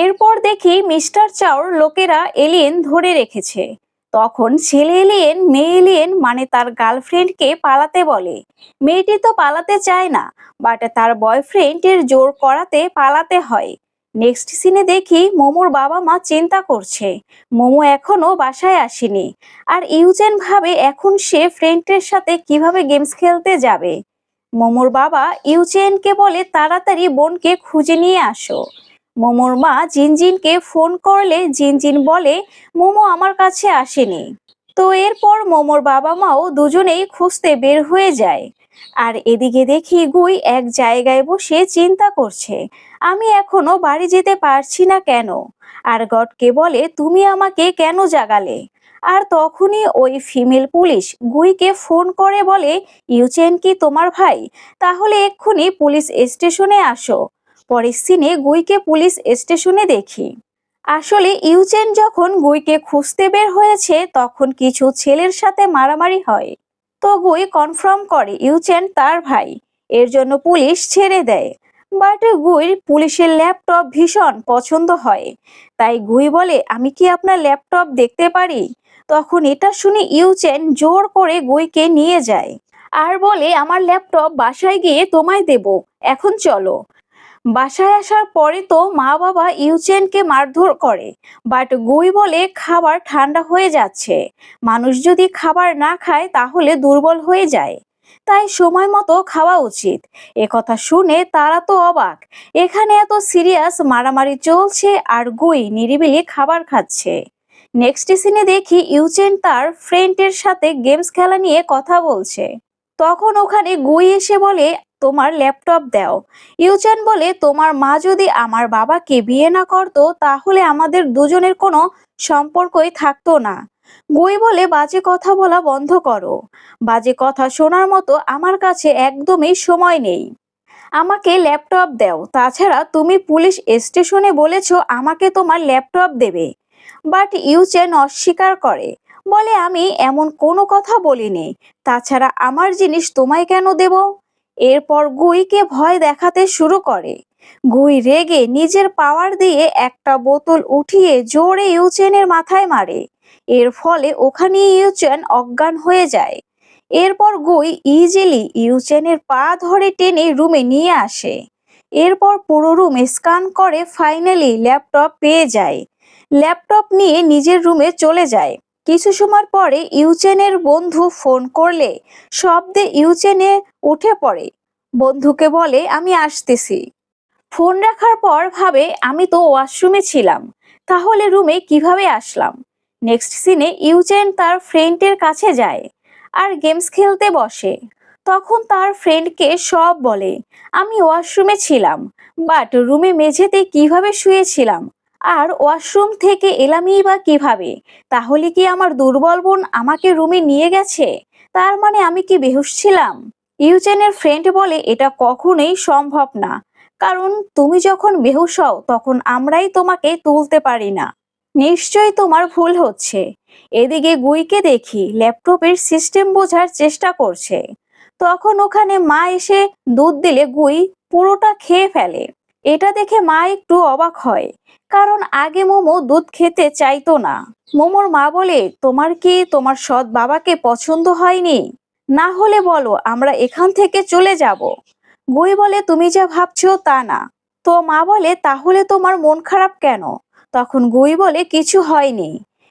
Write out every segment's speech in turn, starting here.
এরপর দেখি মিস্টার চাওর লোকেরা এলিয়েন ধরে রেখেছে। তখন ছেলে এলিয়েন, মেয়ে এলিয়েন মানে তার গার্লফ্রেন্ডকে পালাতে বলে। মেয়েটি তো পালাতে চায় না বাট তার বয়ফ্রেন্ডের জোর করাতে পালাতে হয়। নেক্সট সিনে দেখি মোমোর বাবা মা চিন্তা করছে। মোমো এখনও বাসায় আসেনি। আর ইউজেন ভাবে এখন সে ফ্রেন্ডের সাথে কীভাবে গেমস খেলতে যাবে? মোমোর বাবা ইউচেনকে বলে, তাড়াতাড়ি বোনকে খুঁজে নিয়ে আসো। মোমোর মা জিনজিনকে ফোন করলে জিনজিন বলে, মোমো আমার কাছে আসেনি। তো এরপর মোমোর বাবা মাও দুজনেই খুঁজতে বের হয়ে যায়। আর এদিকে দেখি গুই এক জায়গায় বসে চিন্তা করছে, আমি এখনও বাড়ি যেতে পারছি না কেন? আর গডকে বলে, তুমি আমাকে কেন জাগালে? আর তখনই ওই ফিমেল পুলিশ গুইকে ফোন করে বলে, ইউচেন কি তোমার ভাই? তাহলে এক্ষুনি পুলিশ স্টেশনে আসো। পরের সিনে গুইকে পুলিশ স্টেশনে দেখি। আসলে ইউচেন যখন গুইকে খুঁজতে বের হয়েছে, তখন কিছু ছেলের সাথে মারামারি হয়। তো গুই কনফার্ম করে ইউচেন তার ভাই। এর জন্য পুলিশ ছেড়ে দেয়। বাট গুইর পুলিশের ল্যাপটপ ভীষণ পছন্দ হয়। তাই গুই বলে, আমি কি আপনার ল্যাপটপ দেখতে পারি? তখন এটা শুনে ইউচেন জোর করে গুইকে নিয়ে যায়। আর বলে, আমার ল্যাপটপ বাসায় গিয়ে তোমায় দেব। এখন চলো। বাসায় আসার পরে তো মা বাবা ইউচেনকে মারধর করে, বাট গুই বলে খাবার ঠান্ডা হয়ে যাচ্ছে। মানুষ যদি খাবার না খায় তাহলে দুর্বল হয়ে যায়। তাই সময় মতো খাওয়া উচিত। কথা শুনে তারা তো অবাক। এখানে এত সিরিয়াস মারামারি চলছে আর গুই নিরিবিলি খাবার খাচ্ছে। নেক্সট সিনে দেখি ইউচেন তার ফ্রেন্ডের সাথে গেমস খেলা নিয়ে কথা বলছে। তখন ওখানে গুই এসে বলে তোমার ল্যাপটপ দাও। ইউচেন বলে, তোমার মা যদি আমার বাবাকে বিয়ে না করতো, তাহলে আমাদের দুজনের কোনো সম্পর্কই থাকতো না। গুই বলে, বাজে কথা বলা বন্ধ করো। বাজে কথা শোনার মতো আমার কাছে একদমই সময় নেই। আমাকে ল্যাপটপ দাও। তাছাড়া তুমি পুলিশ স্টেশনে বলেছ আমাকে তোমার ল্যাপটপ দেবে। বাট ইউচেন অস্বীকার করে। বলে, আমি এমন কোনো কথা বলিনি। তাছাড়া আমার জিনিস তোমায় কেন দেব? এরপর গুইকে ভয় দেখাতে শুরু করে। গুই রেগে নিজের পাওয়ার দিয়ে একটা বোতল উঠিয়ে জোরে ইউচেনের মাথায় মারে। এর ফলে ওখানে ইউচেন অজ্ঞান হয়ে যায়। এরপর গুই ইজিলি ইউচেনের পা ধরে টেনে রুমে নিয়ে আসে। এরপর পুরো রুম স্ক্যান করে ফাইনালি ল্যাপটপ পেয়ে যায়। ল্যাপটপ নিয়ে নিজের রুমে চলে যায়। কিছু সময় পরে ইউচেনের বন্ধু ফোন করলে শব্দে ইউচেনে উঠে পড়ে। বন্ধুকে বলে, আমি আসতেছি। ফোন রাখার পর ভাবে, আমি তো ওয়াশরুমে ছিলাম, তাহলে রুমে কীভাবে আসলাম? নেক্সট সিনে ইউচেন তার ফ্রেন্ডের কাছে যায় আর গেমস খেলতে বসে। তখন তার ফ্রেন্ডকে সব বলে, আমি ওয়াশরুমে ছিলাম, বাট রুমে মেঝেতে কীভাবে শুয়েছিলাম? আর ওয়াশরুম থেকে এলামই বা কীভাবে? তাহলে কি আমার দুর্বল বোন আমাকে রুমে নিয়ে গেছে? তার মানে আমি কি বেহুশ ছিলাম? ইউচেনের ফ্রেন্ড বলে এটা কখনোই সম্ভব না। কারণ তুমি যখন বেহুশ হও, তখন আমরাই তোমাকে তুলতে পারি না। নিশ্চয়ই তোমার ভুল হচ্ছে। এদিকে গুইকে দেখি ল্যাপটপের সিস্টেম বোঝার চেষ্টা করছে। তখন ওখানে মা এসে দুধ দিলে গুই পুরোটা খেয়ে ফেলে। এটা দেখে মা একটু অবাক হয়। কারণ আগে মোমো দুধ খেতে চাইতো না। মোমোর মা বলে, তোমার কি তোমার সৎ বাবাকে পছন্দ হয়নি? না হলে বলো, আমরা এখান থেকে চলে যাব। গুই বলে, তুমি যা ভাবছ তা না। তো মা বলে, তাহলে তোমার মন খারাপ কেন? তখন গুই বলে, কিছু হয়নি।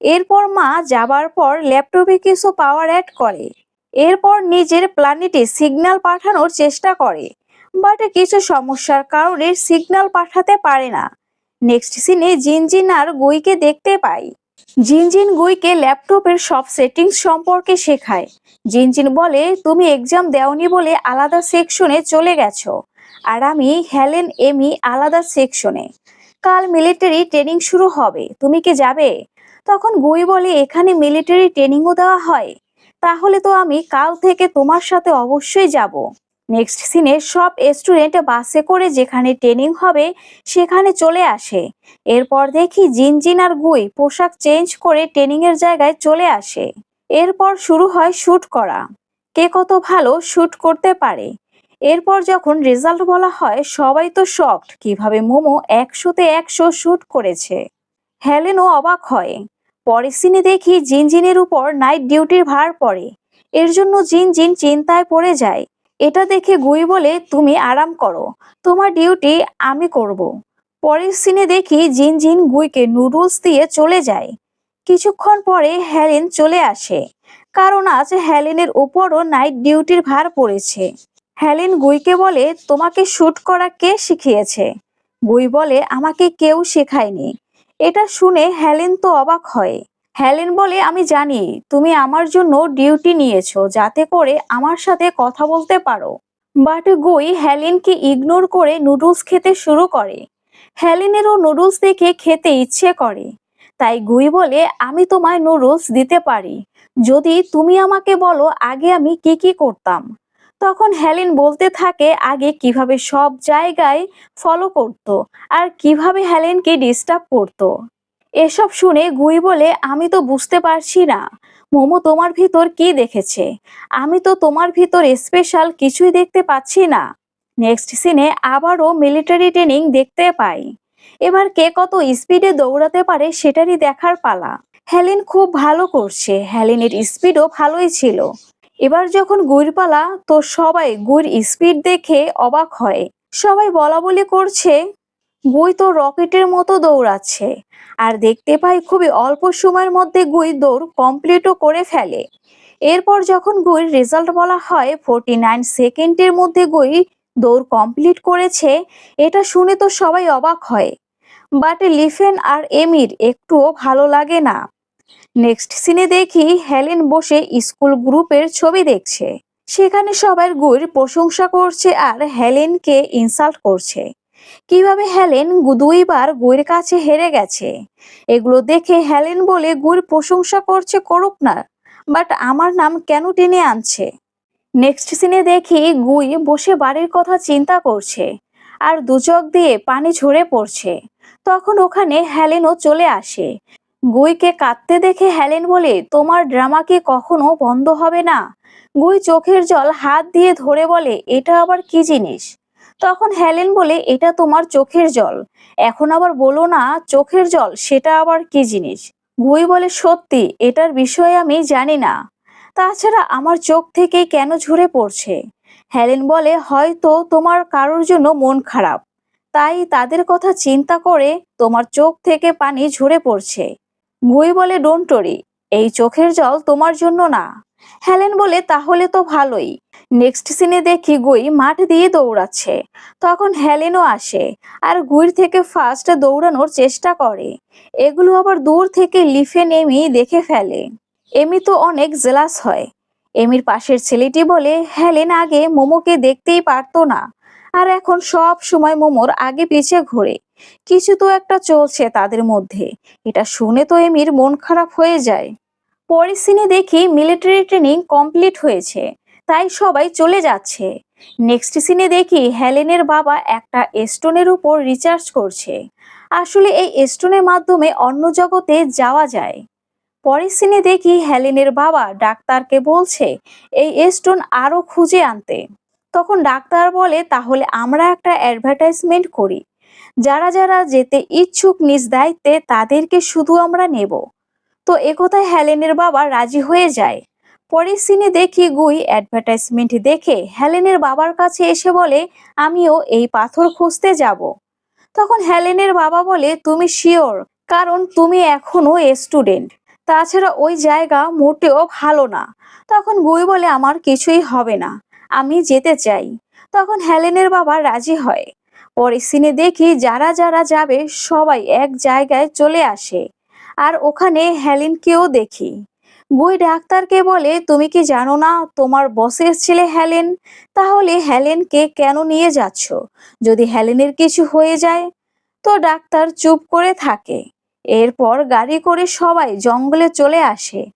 এরপর মা যাবার পর ল্যাপটপে কিছু পাওয়ার অ্যাড করে। এরপর নিজের প্ল্যানেটে সিগন্যাল পাঠানোর চেষ্টা করে। বাট কিছু সমস্যার কারণে সিগন্যাল পাঠাতে পারে না। নেক্সট সিনে জিনজিন আর গুইকে দেখতে পাই। জিনজিন গুইকে ল্যাপটপের সব সেটিংস সম্পর্কে শেখায়। জিনজিন বলে, তুমি এক্সাম দেওনি বলে আলাদা সেকশনে চলে গেছো। আর আমি হেলেন এমি আলাদা সেকশনে কাল মিলিটারি ট্রেনিং শুরু হবে, তুমি কি যাবে? তখন গুই বলে, এখানে মিলিটারি ট্রেনিংও দেওয়া হয়। তাহলে তো আমি কাল থেকে তোমার সাথে অবশ্যই যাব। নেক্সট সিনে সব স্টুডেন্ট বাসে করে যেখানে ট্রেনিং হবে, সেখানে চলে আসে। এরপর দেখি জিনজিন আর গুই পোশাক চেঞ্জ করে ট্রেনিং এর জায়গায় চলে আসে। এরপর শুরু হয় শ্যুট করা। কে কত ভালো শ্যুট করতে পারে। এরপর যখন রেজাল্ট বলা হয়, সবাই তো শকড কীভাবে মোমো একশোতে একশো শ্যুট করেছে। হেলেনও অবাক হয়। পরের সিনে দেখি জিনজিনের উপর নাইট ডিউটির ভার পড়ে। এর জন্য জিন জিন চিন্তায় পড়ে যায়। এটা দেখে গুই বলে, তুমি আরাম করো। তোমার ডিউটি আমি করব। পরের সিনে দেখি জিন জিন গুইকে নুডলস দিয়ে চলে যায়। কিছুক্ষণ পরে হেলেন চলে আসে। কারণ আজ হেলেনের উপরও নাইট ডিউটির ভার পড়েছে। হেলেন গুইকে বলে, তোমাকে শুট করা কে শিখিয়েছে? গুই বলে, আমাকে কেউ শেখায়নি। এটা শুনে হেলেন তো অবাক হয়। হেলেন বলে, আমি জানি, তুমি আমার জন্য ডিউটি নিয়েছো, যাতে করে আমার সাথে কথা বলতে পারো। বাট গুই হেলেনকে ইগনোর করে নুডলস খেতে শুরু করে। হেলেনেরও নুডলস দেখে খেতে ইচ্ছে করে। তাই গুই বলে, আমি তোমায় নুডলস দিতে পারি। যদি তুমি আমাকে বলো, আগে আমি কি কি করতাম? তখন হেলেন বলতে থাকে, আগে কীভাবে সব জায়গায় ফলো করত, আর কীভাবে হেলেনকে ডিস্টার্ব করতো? এসব শুনে গুই বলে, আমি তো বুঝতে পারছি না। মোমো তোমার ভিতর কি দেখেছে? আমি তো তোমার ভিতর স্পেশাল কিছুই দেখতে পাচ্ছি না। নেক্সট সিনে আবারও মিলিটারি ট্রেনিং দেখতে পাই। এবার কে কত স্পিডে দৌড়াতে পারে সেটারই দেখার পালা। হেলেন খুব ভালো করছে। হেলেনের স্পিডও ভালোই ছিল। এবার যখন গুইর পালা, তো সবাই গুইর স্পিড দেখে অবাক হয়। সবাই বলা বলি করছে গুই তো রকেটের মতো দৌড়াচ্ছে। আর দেখতে পাই খুবই অল্প সময়ের মধ্যে গুই দৌড় কমপ্লিটও করে ফেলে। এরপর যখন গুইর রেজাল্ট বলা হয় ফোরটি নাইন সেকেন্ডের মধ্যে গুই দৌড় কমপ্লিট করেছে, এটা শুনে তো সবাই অবাক হয়। বাট লিফেন আর এমির একটুও ভালো লাগে না। নেক্সট সিনে দেখি হেলেন বসে স্কুল গ্রুপের ছবি দেখছে। সেখানে সবার গুইর প্রশংসা করছে আর হেলেনকে ইনসাল্ট করছে। কীভাবে হেলেন? দুইবার গুইর কাছে হেরে গেছে। এগুলো দেখে হেলেন বলে গুইর প্রশংসা করছে করুক না বাট আমার নাম কেন টেনে আনছে? নেক্সট সিনে দেখি গুই বসে বাড়ির কথা চিন্তা করছে, আর দুচক দিয়ে পানি ঝরে পড়ছে। তখন ওখানে হেলেনও চলে আসে। গুইকে কাঁদতে দেখে হেলেন বলে, তোমার ড্রামা কি কখনো বন্ধ হবে না? গুই চোখের জল হাত দিয়ে ধরে বলে, এটা আবার কি জিনিস? তখন হেলেন বলে, এটা তোমার চোখের জল। এখন আবার বলো না, চোখের জল, সেটা আবার কি জিনিস? গুই বলে, সত্যি, এটার বিষয়ে আমি জানি না। তাছাড়া আমার চোখ থেকে কেন ঝরে পড়ছে? হেলেন বলে, হয়তো তোমার কারোর জন্য মন খারাপ। তাই তাদের কথা চিন্তা করে তোমার চোখ থেকে পানি ঝরে পড়ছে। গুই বলে ডোন্টরি এই চোখের জল তোমার জন্য না। হেলেন বলে, তাহলে তো ভালোই। নেক্সট সিনে দেখি গুই মাঠ দিয়ে দৌড়াচ্ছে। তখন হেলেনও আসে আর গুইর থেকে ফার্স্ট দৌড়ানোর চেষ্টা করে। এগুলো আবার দূর থেকে লিফে নেমি দেখে ফেলে। এমি তো অনেক জেলাস হয়। এমির পাশের ছেলেটি বলে, হেলেন আগে মোমোকে দেখতেই পারতো না। আর এখন সব সময় মোমোর আগে পিছে ঘোরে। কিছু তো একটা চলছে তাদের মধ্যে। এটা শুনে তো এমির মন খারাপ হয়ে যায়। পরের সিনে দেখি মিলিটারি ট্রেনিং কমপ্লিট হয়েছে, তাই সবাই চলে যাচ্ছে। নেক্সট সিনে দেখি হেলেনের বাবা একটা স্টোনের উপর রিচার্জ করছে। আসলে এই স্টোনের মাধ্যমে অন্য জগতে যাওয়া যায়। পরের সিনে দেখি হেলেনের বাবা ডাক্তারকে বলছে, এই স্টোন আরও খুঁজে আনতে। তখন ডাক্তার বলে, তাহলে আমরা একটা অ্যাডভার্টাইজমেন্ট করি। যারা যারা যেতে ইচ্ছুক নিজ দায়িত্বে তাদেরকে শুধু আমরা নেব। তো একথায় হেলেনের বাবা রাজি হয়ে যায়। পরের সিনে দেখি গুই অ্যাডভার্টাইজমেন্ট দেখে হেলেনের বাবার কাছে এসে বলে, আমিও এই পাথর খুঁজতে যাব। তখন হেলেনের বাবা বলে, তুমি শিওর কারণ তুমি এখনও স্টুডেন্ট তাছাড়া ওই জায়গা মোটেও ভালো না। তখন গুই বলে, আমার কিছুই হবে না, আমি যেতে চাই। তখন হেলেনের বাবা রাজি হয়। পরের সিনে দেখি যারা যারা যাবে সবাই এক জায়গায় চলে আসে। আর ওখানে হেলেনকেও দেখি। গুই ডাক্তারকে বলে, তুমি কি জানো না, তোমার বসের ছেলে হেলেন? তাহলে হেলেনকে কেন নিয়ে যাচ্ছ? যদি হেলেনের কিছু হয়ে যায়? তো ডাক্তার চুপ করে থাকে। এরপর গাড়ি করে সবাই জঙ্গলে চলে আসে।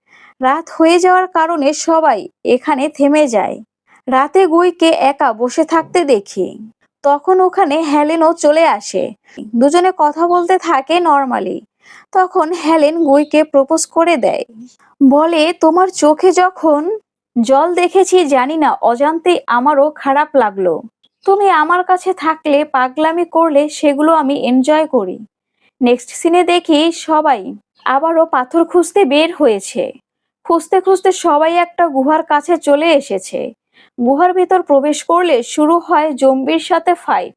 রাত হয়ে যাওয়ার কারণে সবাই এখানে থেমে যায়। রাতে গুইকে একা বসে থাকতে দেখি। তখন ওখানে হেলেনও চলে আসে। দুজনে কথা বলতে থাকে নর্মালি। তখন হেলেন গুইকে প্রপোজ করে দেয়। বলে, তোমার চোখে যখন জল দেখেছি, জানি না অজান্তেই আমারও খারাপ লাগল। তুমি আমার কাছে থাকলে পাগলামি করলে সেগুলো আমি এনজয় করি। নেক্সট সিনে দেখি সবাই আবারও পাথর খুঁজতে বের হয়েছে। খুঁজতে খুঁজতে সবাই একটা গুহার কাছে চলে এসেছে। গুহার ভিতর প্রবেশ করলে শুরু হয় জম্বির সাথে ফাইট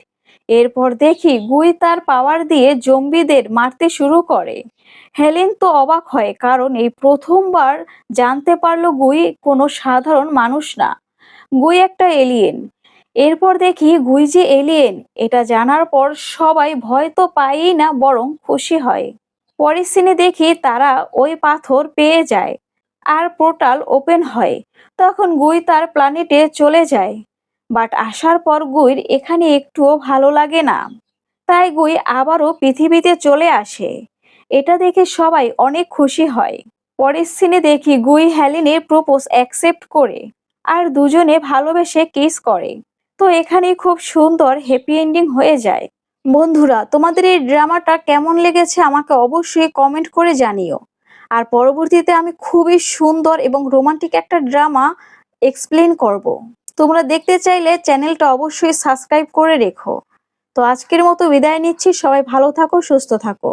এরপর দেখি গুই তার পাওয়ার দিয়ে জম্বিদের মারতে শুরু করে। হেলেন তো অবাক হয়, কারণ এই প্রথমবার জানতে পারল গুই কোনো সাধারণ মানুষ না। গুই একটা এলিয়েন এরপর দেখি গুই যে এলিয়েন এটা জানার পর সবাই ভয় তো পায়ই না, বরং খুশি হয়। পরের সিনে দেখি তারা ওই পাথর পেয়ে যায় আর পোর্টাল ওপেন হয়। তখন গুই তার প্ল্যানেটে চলে যায়। বাট আসার পর গুইর এখানে একটুও ভালো লাগে না। তাই গুই আবারও পৃথিবীতে চলে আসে। এটা দেখে সবাই অনেক খুশি হয়। পরের সিনে দেখি গুই হ্যালিনের প্রপোজ অ্যাকসেপ্ট করে আর দুজনে ভালোবেসে কিস করে। তো এখানে খুব সুন্দর হ্যাপি এন্ডিং হয়ে যায়। বন্ধুরা, তোমাদের এই ড্রামাটা কেমন লেগেছে আমাকে অবশ্যই কমেন্ট করে জানিও। আর পরবর্তীতে আমি খুবই সুন্দর এবং রোমান্টিক একটা ড্রামা এক্সপ্লেন করব। তোমরা দেখতে চাইলে চ্যানেলটা অবশ্যই সাবস্ক্রাইব করে রেখো। তো আজকের মতো বিদায় নিচ্ছি। সবাই ভালো থাকো, সুস্থ থাকো।